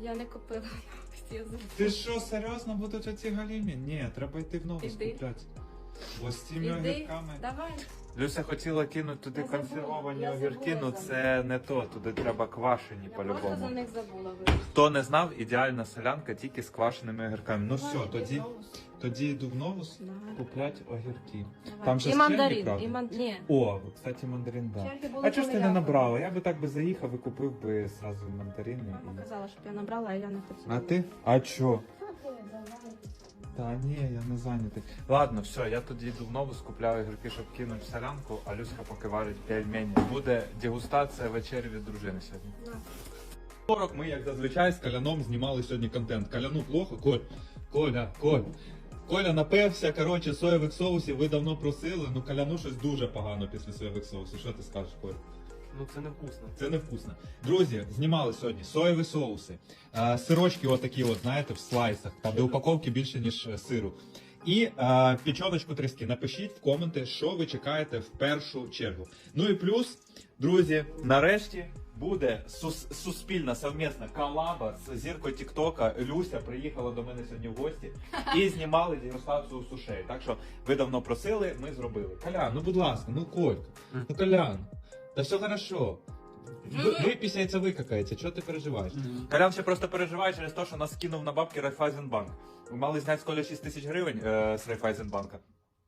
Я не купила, я. Ти що, серйозно будуть оці галімі? Ні, треба йти в нову Іди. скупляти. Ось з цими Іди, огірками. давай. Люся хотіла кинути туди Я забула, консервовані я огірки, забула ну за це не то, туди треба квашені Я просто за по-любому. них забула вибачте. Хто не знав, ідеальна солянка тільки з квашеними огірками. Ну все, Давай, тоді, знову. Тоді йду в новус Давай. куплять огірки. Давай. Там же і мандарин, і ман... Ні. О, кстати, мандарин, да. Черги були А чого ж ти коли не я набрала? Я би так би заїхав і купив би зразу мандарини. Мама і- казала, щоб я набрала, а я не хотіла. А ти? А чо? Та ні, я не зайнятий. Ладно, все, я тоді йду в нову, скупляю гірки, щоб кинути в солянку, а Люська поки варить пельмені. Буде дегустація вечері від дружини сьогодні. На. 40 ми, як зазвичай, з Каляном знімали сьогодні контент. Каляну плохо, Коль, Коля, Коль. Коля напевся, коротше, соєвих соусів, ви давно просили, ну Каляну щось дуже погано після соєвих соусів. Що ти скажеш, Коль? Ну це невкусно. Це невкусно. Друзі, знімали сьогодні соєві соуси, е, сирочки отакі, от, знаєте, в слайсах, там де упаковки більше, ніж е, сиру. І е, печоночку тріски. Напишіть в коменти, що ви чекаєте в першу чергу. Ну і плюс, друзі, нарешті буде сус- суспільна совмісна колаба з зіркою Тіктока. Люся приїхала до мене сьогодні в гості і знімали дегустацію сушей. Так що ви давно просили, ми зробили. Колян, ну будь ласка, ну Колька, ну Колян, та все хорошо. Ви- Випісяється, викакається, чого ти переживаєш? Колян ще просто переживає через те, що нас кинув на бабки Райфайзенбанк. Ми мали зняти з Коля 6 тисяч гривень е, з Райфайзенбанка.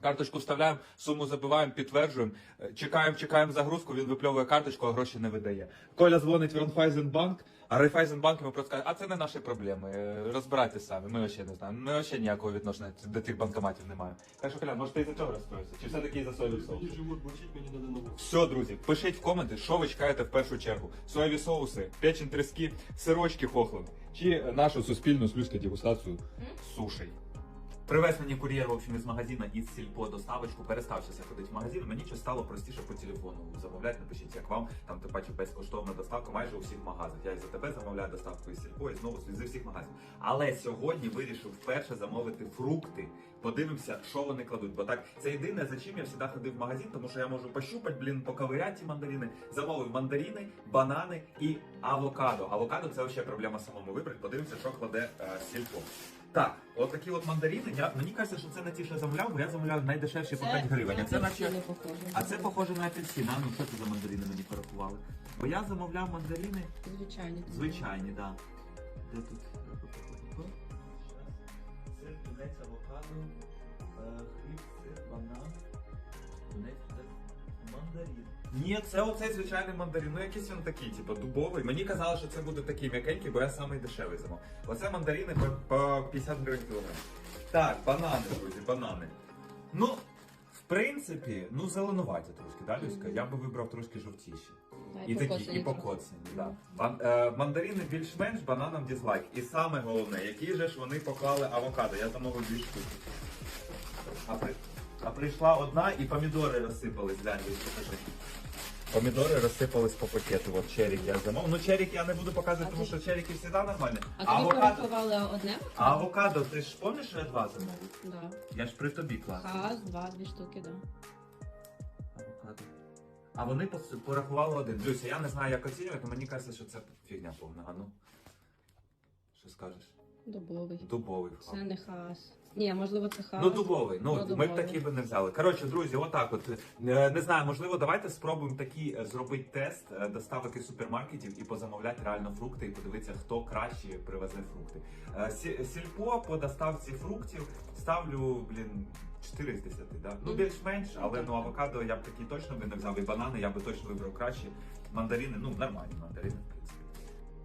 Карточку вставляємо, суму забиваємо, підтверджуємо, е, чекаємо, чекаємо загрузку, він випльовує карточку, а гроші не видає. Коля дзвонить в Райфайзенбанк, а Райфайзенбанк йому просто каже, а це не наші проблеми, е, розбирайтеся самі, ми ще не знаємо. Ми ще ніякого відношення до тих банкоматів не маємо. Так що, Колян, може ти і за цього розстроївся? Чи все-таки і за соєвий соус? Мені мені треба. Все, друзі, пишіть в коменти, що ви чекаєте в першу чергу. Соєві соуси, печень трески, сирочки хохлин чи нашу суспільну слюзьку дегустацію сушей. Привез мені кур'єр в общем, із магазина із сільпо доставочку, перестав зараз ходити в магазин. Мені щось стало простіше по телефону замовляти. Напишіть, як вам там ти бачив безкоштовна доставка майже у всіх магазинах. Я і за тебе замовляю доставку із сільпо і знову зі всіх магазинів. Але сьогодні вирішив вперше замовити фрукти. Подивимося, що вони кладуть. Бо так це єдине, за чим я завжди ходив в магазин, тому що я можу пощупати, блін, поковиряти ті мандарини. Замовив мандарини, банани і авокадо. Авокадо це взагалі проблема самому вибрати. Подивимося, що кладе е, сільпо. Так, от такі от мандарини. Я мені кажеться, що це не ті, що я замовляв, бо я замовляв найдешевші по 5 гривень. А це наче. похоже. А це похоже на апельсин. А ну що це за мандарини мені порахували? Бо я замовляв мандарини Звичайно. звичайні, да. Де тут? Сир, тунець, авокадо, е, хліб, сир, банан, тунець, мандарин. Ні, це оцей звичайний мандарин. Ну якийсь він такий, типу, дубовий. Мені казали, що це буде такий м'якенький, бо я самий дешевий замов. Оце мандарини по, по 50 гривень кілограм. Так, банани, друзі, банани. Ну, в принципі, ну зеленуваті трошки, да, Люська? Я би вибрав трошки жовтіші. І такі, і покоцані, да. Бан- е, мандарини більш-менш, бананам дізлайк. І саме головне, які же ж вони поклали авокадо. Я замовив дві штуки. А, при... а прийшла одна і помідори розсипались, глянь, ось покажи. Помідори розсипались по пакету. От черік я замовив. Ну черік я не буду показувати, тому що черіки завжди нормальні. А тобі авокадо, порахували одне? а авокадо, ти ж пам'ятаєш, що я два замовив? Да. Я ж при тобі клас. Раз, два, дві штуки, да. Авокадо. А вони пос- порахували один. Люся, я не знаю, як оцінювати, мені кажеться, що це фігня повна. А ну. Що скажеш? Дубовий. Дубовий Це не хас. Ні, можливо, це хас. Ну, дубовий. Ну, Ну, ми б такі би не взяли. Коротше, друзі, отак от. Е, Не знаю, можливо, давайте спробуємо такий е, зробити тест е, доставок із супермаркетів і позамовляти реально фрукти і подивитися, хто краще привезе фрукти. Е, сі- Сільпо по доставці фруктів ставлю, блін. 4 з 10, да? Ну, Мгм. більш-менш, але ну авокадо я б такий точно би не взяв. І банани я би точно вибрав краще. Мандарини, ну нормальні мандарини, в принципі.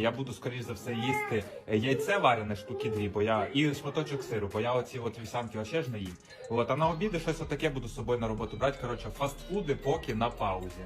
я буду скоріш за все їсти е, яйце варене штуки дві, бо я і шматочок сиру, бо я оці от вівсянки вообще ж не їм. От а на обіди щось отаке буду з собою на роботу брати. Коротше, фастфуди поки на паузі.